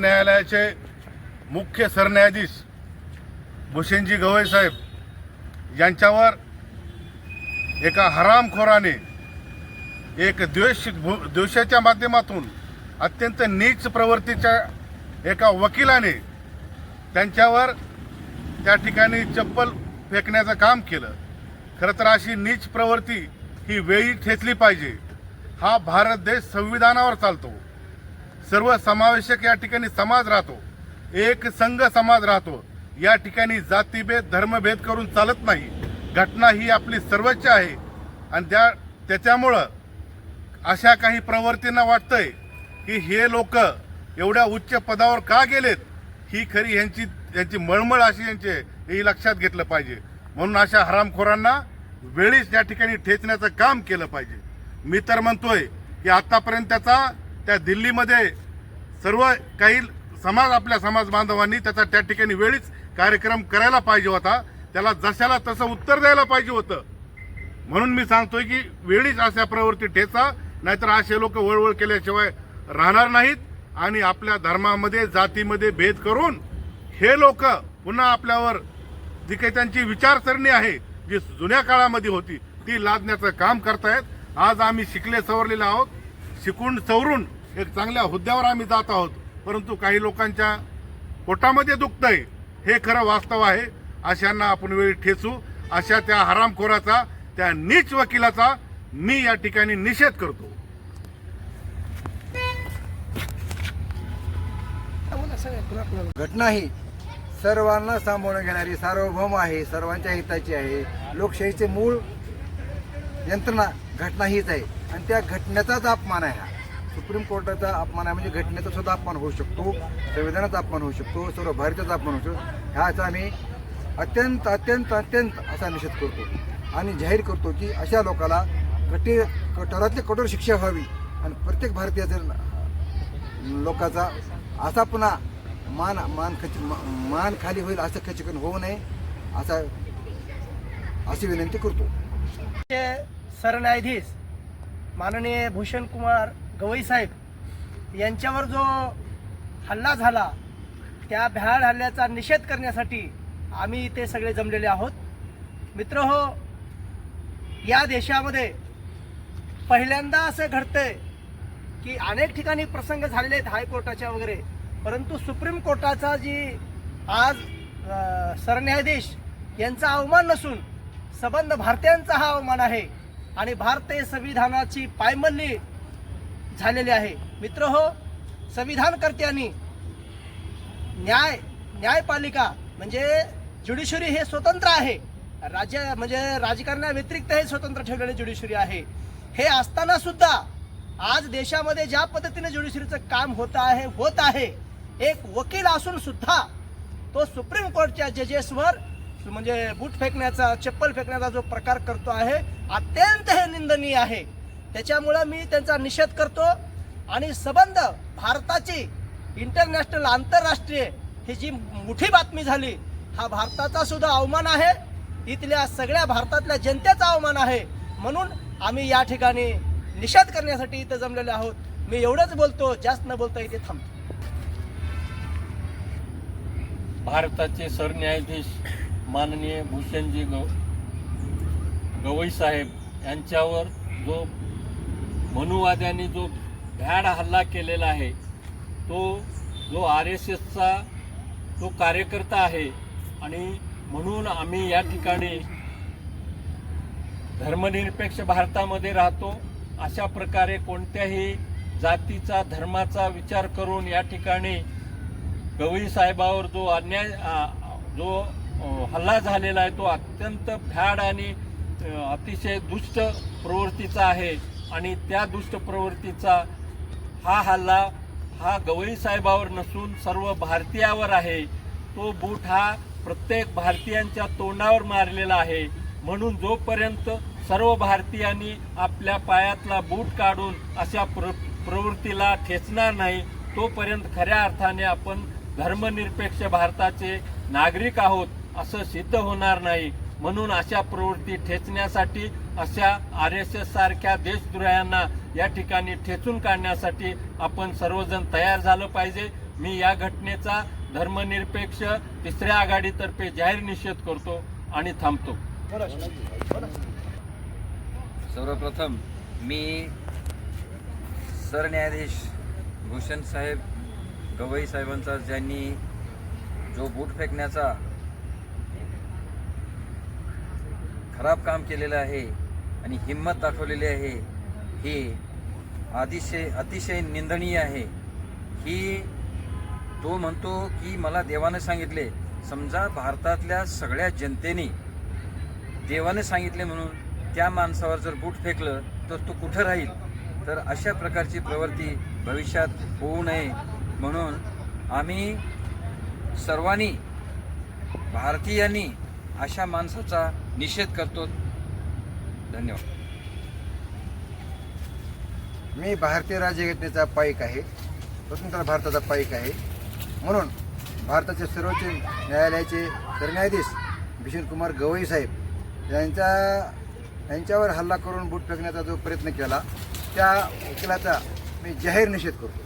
न्यायालयाचे मुख्य सरन्यायाधीश भूषणजी गवई साहेब यांच्यावर एका हरामखोराने एक द्वेष द्वेषाच्या माध्यमातून अत्यंत नीच प्रवृत्तीच्या एका वकिलाने त्यांच्यावर त्या ठिकाणी चप्पल फेकण्याचं काम केलं. खरं तर अशी नीच प्रवृत्ती ही वेळी ठेचली पाहिजे. हा भारत देश संविधानावर चालतो. सर्व समावेशक या ठिकाणी समाज राहतो. एक संघ समाज राहतो. या ठिकाणी जातीभेद धर्मभेद करून चालत नाही. घटना ही आपली सर्वोच्च आहे. आणि त्या त्याच्यामुळं अशा काही प्रवृत्तींना वाटतंय की हे लोक एवढ्या उच्च पदावर का गेलेत? ही खरी यांची यांची मळमळ अशी यांची आहे, हे लक्षात घेतलं पाहिजे. म्हणून अशा हरामखोरांना वेळीच या ठिकाणी ठेचण्याचं काम केलं पाहिजे. मी तर म्हणतोय की आतापर्यंत त्याचा त्या दिल्लीमध्ये सर्व काही समाज आपल्या समाज बांधवांनी त्याचा त्या ठिकाणी वेळीच कार्यक्रम करायला पाहिजे होता. त्याला जशाला तसं उत्तर द्यायला पाहिजे होतं. म्हणून मी सांगतोय की वेळीच अशा प्रवृत्ती ठेचा नाहीतर असे लोक वळवळ केल्याशिवाय राहणार नाहीत आणि आपल्या धर्मामध्ये जातीमध्ये भेद करून हे लोक पुन्हा आपल्यावर जी काही त्यांची विचारसरणी आहे जी जुन्या काळामध्ये होती ती लादण्याचं काम करतायत. आज आम्ही शिकले सवरलेले आहोत. शिकून सवरून एक चांगल्या हुद्द्यावर आम्ही जात आहोत. परंतु काही लोकांच्या पोटामध्ये दुखतंय. हे खरं वास्तव आहे. अशांना आपण वेळी ठेचू. अशा त्या हरामखोराचा त्या नीच वकिलाचा मी या ठिकाणी निषेध करतो. घटना ही सर्वांना सांभाळून घेणारी सार्वभौम आहे सर्वांच्या हिताची आहे. लोकशाहीचे मूळ यंत्रणा घटना हीच आहे. आणि त्या घटनेचाच अपमान आहे हा. सुप्रीम कोर्टाचा अपमान आहे म्हणजे घटनेचा सुद्धा अपमान होऊ शकतो संविधानाचा अपमान होऊ शकतो सर्व भारताचा अपमान होऊ शकतो. ह्याचा आम्ही अत्यंत अत्यंत अत्यंत असा निषेध करतो आणि जाहीर करतो की अशा लोकाला कठी कठोरातली कठोर शिक्षा व्हावी आणि प्रत्येक भारतीयाच्या लोकाचा असा पुन्हा मान मान खच मान खाली होईल असं खचकन होऊ नये असा अशी विनंती करतो. सरन्यायाधीश माननीय भूषण कुमार गवई साहेब यांच्यावर जो हल्ला झाला त्या भ्याड हल्ल्याचा निषेध करण्यासाठी आम्ही इथे सगळे जमलेले आहोत. मित्र हो या देशामध्ये पहिल्यांदा असं घडतंय की अनेक ठिकाणी प्रसंग झालेले आहेत हायकोर्टाच्या वगैरे परंतु सुप्रीम कोर्टाचा जी आज सरन्यायाधीश यांचा अवमान नसून सबंध भारतीयांचा हा अवमान आहे. आणि भारतीय संविधानाची पायमल्ली झालेले आहे. मित्र हो संविधानकर्त्यांनी न्याय न्यायपालिका म्हणजे ज्युडिशरी हे स्वतंत्र आहे. राज्य म्हणजे राजकारणाव्यतिरिक्त हे स्वतंत्र ठेवलेले ज्युडिशरी आहे. हे असताना सुद्धा आज देशामध्ये ज्या पद्धतीने ज्युडिशरीचं काम होत आहे होत आहे एक वकील असून सुद्धा तो सुप्रीम कोर्टच्या जजेसवर म्हणजे बूट फेकण्याचा चप्पल फेकण्याचा जो प्रकार करतो आहे अत्यंत हे निंदनीय आहे. त्याच्यामुळं मी त्यांचा निषेध करतो आणि सबंध भारताची इंटरनॅशनल आंतरराष्ट्रीय ही जी मोठी बातमी झाली हा भारताचा सुद्धा अवमान आहे. इथल्या सगळ्या भारतातल्या जनतेचा अवमान आहे. म्हणून आम्ही या ठिकाणी निषेध करण्यासाठी इथं जमलेले आहोत. मी एवढंच बोलतो जास्त न बोलता इथे थांबतो भारताचे सरन्यायाधीश माननीय भूषणजी गव गवई साहेब यांच्यावर जो मनुवाद्यांनी जो भ्याड हल्ला केलेला आहे तो जो आर एस एसचा तो कार्यकर्ता आहे आणि म्हणून आम्ही या ठिकाणी धर्मनिरपेक्ष भारतामध्ये राहतो अशा प्रकारे कोणत्याही जातीचा धर्माचा विचार करून या ठिकाणी गवई साहेबावर जो अन्याय जो हल्ला झालेला आहे तो अत्यंत भ्याड आणि अतिशय दुष्ट प्रवृत्तीचा आहे. आणि त्या दुष्ट प्रवृत्तीचा हा हल्ला हा गवई साहेबावर नसून सर्व भारतीयावर आहे. तो बूट हा प्रत्येक भारतीयांच्या तोंडावर मारलेला आहे. म्हणून जोपर्यंत सर्व भारतीयांनी आपल्या पायातला बूट काढून अशा प्र प्रवृत्तीला ठेचणार नाही तोपर्यंत खऱ्या अर्थाने आपण धर्मनिरपेक्ष भारताचे नागरिक आहोत असं सिद्ध होणार नाही. म्हणून अशा प्रवृत्ती ठेचण्यासाठी अशा आर एस एस सारख्या देशद्रोह्यांना या ठिकाणी ठेचून काढण्यासाठी आपण सर्वजण तयार झालं पाहिजे. मी या घटनेचा धर्मनिरपेक्ष तिसऱ्या आघाडीतर्फे जाहीर निषेध करतो आणि थांबतो. सर्वप्रथम मी सरन्यायाधीश भूषण साहेब गवई साहेबांचा ज्यांनी जो बूट फेकण्याचा खराब काम केलेलं आहे आणि हिंमत दाखवलेली आहे. हे अतिशय अतिशय निंदनीय आहे. ही तो म्हणतो की मला देवाने सांगितले समजा भारतातल्या सगळ्या जनतेने देवाने सांगितले म्हणून त्या माणसावर जर बूट फेकलं तर तो कुठं राहील? तर अशा प्रकारची प्रवृत्ती भविष्यात होऊ नये म्हणून आम्ही सर्वांनी भारतीयांनी अशा माणसाचा निषेध करतो. धन्यवाद. मी भारतीय राज्यघटनेचा पाईक आहे. स्वतंत्र भारताचा पाईक आहे. म्हणून भारताचे सर्वोच्च न्यायालयाचे सरन्यायाधीश भीषण कुमार गवई साहेब यांच्या यांच्यावर हल्ला करून बूट फेकण्याचा जो प्रयत्न केला त्या वकिलाचा मी जाहीर निषेध करतो.